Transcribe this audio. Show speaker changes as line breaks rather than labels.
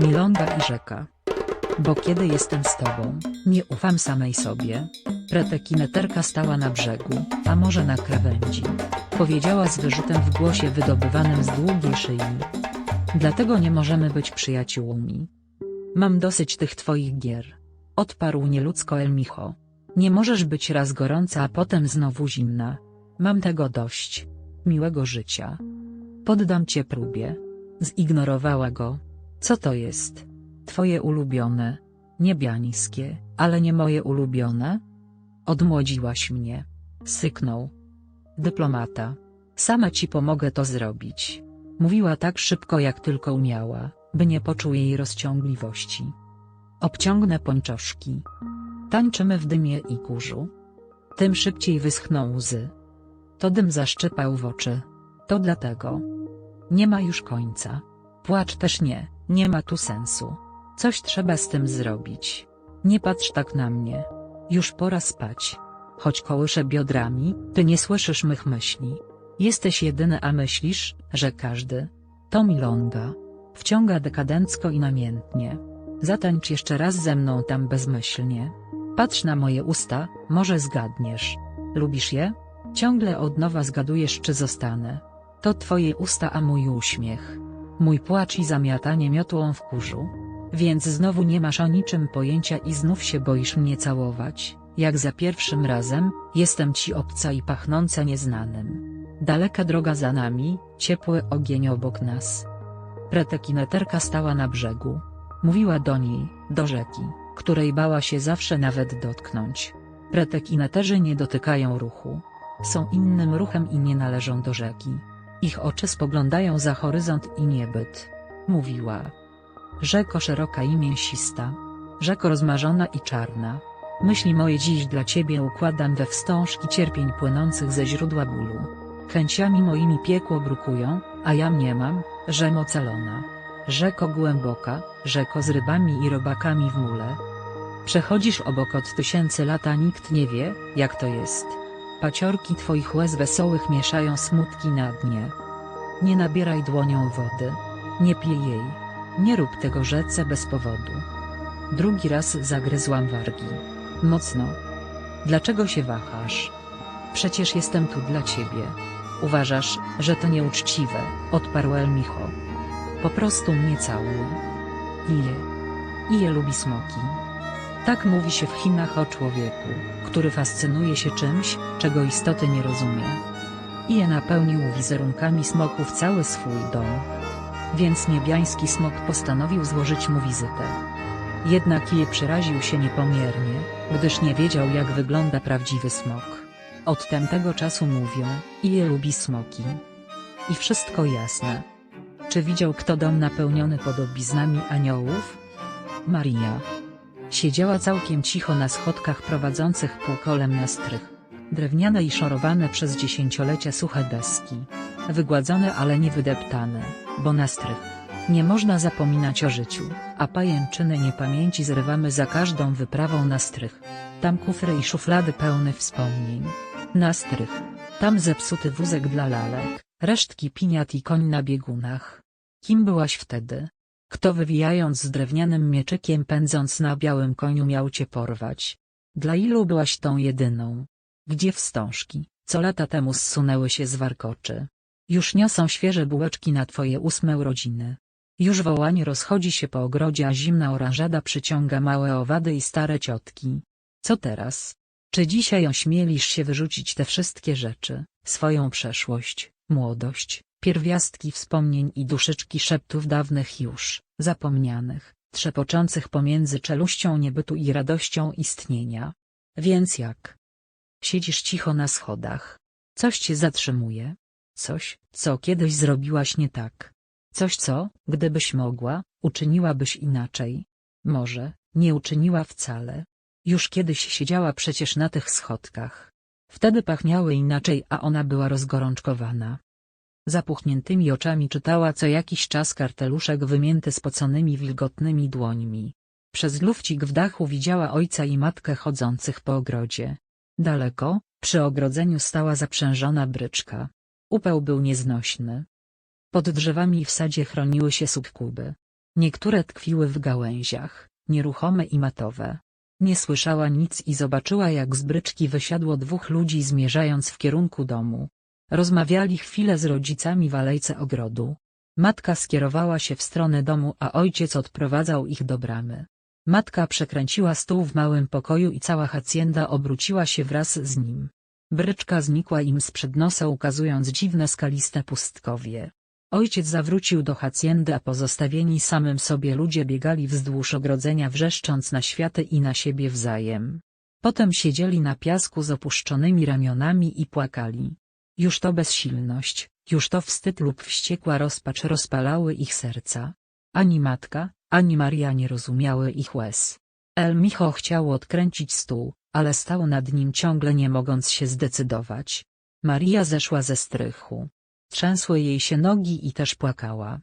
Milonga i rzeka. Bo kiedy jestem z tobą, nie ufam samej sobie. Pretekineterka stała na brzegu, a może na krawędzi. Powiedziała z wyrzutem w głosie wydobywanym z długiej szyi. Dlatego nie możemy być przyjaciółmi. Mam dosyć tych twoich gier. Odparł nieludzko Elmicho. Nie możesz być raz gorąca, a potem znowu zimna. Mam tego dość. Miłego życia. Poddam cię próbie. Zignorowała go. Co to jest? Twoje ulubione. Niebiańskie, ale nie moje ulubione? Odmłodziłaś mnie. Syknął. Dyplomata. Sama ci pomogę to zrobić. Mówiła tak szybko jak tylko umiała, by nie poczuł jej rozciągliwości. Obciągnę pończoszki. Tańczymy w dymie i kurzu. Tym szybciej wyschną łzy. To dym zaszczypał w oczy. To dlatego. Nie ma już końca. Płacz też nie, nie ma tu sensu. Coś trzeba z tym zrobić. Nie patrz tak na mnie. Już pora spać. Choć kołyszę biodrami, ty nie słyszysz mych myśli. Jesteś jedyny, a myślisz, że każdy. To Milonga. Wciąga dekadencko i namiętnie. Zatańcz jeszcze raz ze mną tam bezmyślnie. Patrz na moje usta, może zgadniesz. Lubisz je? Ciągle od nowa zgadujesz czy zostanę. To twoje usta a mój uśmiech. Mój płacz i zamiatanie miotłą w kurzu. Więc znowu nie masz o niczym pojęcia i znów się boisz mnie całować, jak za pierwszym razem, jestem ci obca i pachnąca nieznanym. Daleka droga za nami, ciepły ogień obok nas. Pretekineterka stała na brzegu. Mówiła do niej, do rzeki, której bała się zawsze nawet dotknąć. Pretekineterzy nie dotykają ruchu. Są innym ruchem i nie należą do rzeki. Ich oczy spoglądają za horyzont i niebyt. Mówiła. Rzeko szeroka i mięsista. Rzeko rozmarzona i czarna. Myśli moje dziś dla ciebie układam we wstążki cierpień płynących ze źródła bólu. Chęciami moimi piekło brukują, a ja mniemam, żem ocalona. Rzeko głęboka, rzeko z rybami i robakami w mule. Przechodzisz obok od tysięcy lat, a nikt nie wie, jak to jest. Paciorki twoich łez wesołych mieszają smutki na dnie. Nie nabieraj dłonią wody. Nie pij jej. Nie rób tego rzece bez powodu. Drugi raz zagryzłam wargi. Mocno. Dlaczego się wahasz? Przecież jestem tu dla ciebie. Uważasz, że to nieuczciwe, odparł Elmicho. Po prostu mnie całuj. Ije. Ije lubi smoki. Tak mówi się w Chinach o człowieku, który fascynuje się czymś, czego istoty nie rozumie. Ije napełnił wizerunkami smoków cały swój dom. Więc niebiański smok postanowił złożyć mu wizytę. Jednak je przeraził się niepomiernie, gdyż nie wiedział jak wygląda prawdziwy smok. Od tamtego czasu mówią, Ije lubi smoki. I wszystko jasne. Czy widział kto dom napełniony podobiznami aniołów? Maria. Siedziała całkiem cicho na schodkach prowadzących półkolem na strych. Drewniane i szorowane przez dziesięciolecia suche deski. Wygładzone ale nie wydeptane, bo na strych. Nie można zapominać o życiu, a pajęczyny niepamięci zrywamy za każdą wyprawą na strych. Tam kufry i szuflady pełne wspomnień. Na strych. Tam zepsuty wózek dla lalek, resztki piniat i koń na biegunach. Kim byłaś wtedy? Kto wywijając z drewnianym mieczykiem pędząc na białym koniu miał cię porwać? Dla ilu byłaś tą jedyną? Gdzie wstążki, co lata temu zsunęły się z warkoczy? Już niosą świeże bułeczki na twoje ósme urodziny. Już wołanie rozchodzi się po ogrodzie, a zimna oranżada przyciąga małe owady i stare ciotki. Co teraz? Czy dzisiaj ośmielisz się wyrzucić te wszystkie rzeczy, swoją przeszłość, młodość, pierwiastki wspomnień i duszyczki szeptów dawnych już, zapomnianych, trzepoczących pomiędzy czeluścią niebytu i radością istnienia? Więc jak? Siedzisz cicho na schodach. Coś cię zatrzymuje? Coś, co kiedyś zrobiłaś nie tak. Coś co, gdybyś mogła, uczyniłabyś inaczej. Może, nie uczyniła wcale. Już kiedyś siedziała przecież na tych schodkach. Wtedy pachniały inaczej, a ona była rozgorączkowana. Zapuchniętymi oczami czytała co jakiś czas karteluszek wymięty spoconymi wilgotnymi dłońmi. Przez lufcik w dachu widziała ojca i matkę chodzących po ogrodzie. Daleko, przy ogrodzeniu stała zaprzężona bryczka. Upał był nieznośny. Pod drzewami w sadzie chroniły się subkuby. Niektóre tkwiły w gałęziach, nieruchome i matowe. Nie słyszała nic i zobaczyła jak z bryczki wysiadło dwóch ludzi zmierzając w kierunku domu. Rozmawiali chwilę z rodzicami w alejce ogrodu. Matka skierowała się w stronę domu a ojciec odprowadzał ich do bramy. Matka przekręciła stół w małym pokoju i cała hacienda obróciła się wraz z nim. Bryczka znikła im sprzed nosa ukazując dziwne skaliste pustkowie. Ojciec zawrócił do hacjendy a pozostawieni samym sobie ludzie biegali wzdłuż ogrodzenia wrzeszcząc na światy i na siebie wzajem. Potem siedzieli na piasku z opuszczonymi ramionami i płakali. Już to bezsilność, już to wstyd lub wściekła rozpacz rozpalały ich serca. Ani matka, ani Maria nie rozumiały ich łez. El Micho chciał odkręcić stół, ale stał nad nim ciągle nie mogąc się zdecydować. Maria zeszła ze strychu. Trzęsły jej się nogi i też płakała.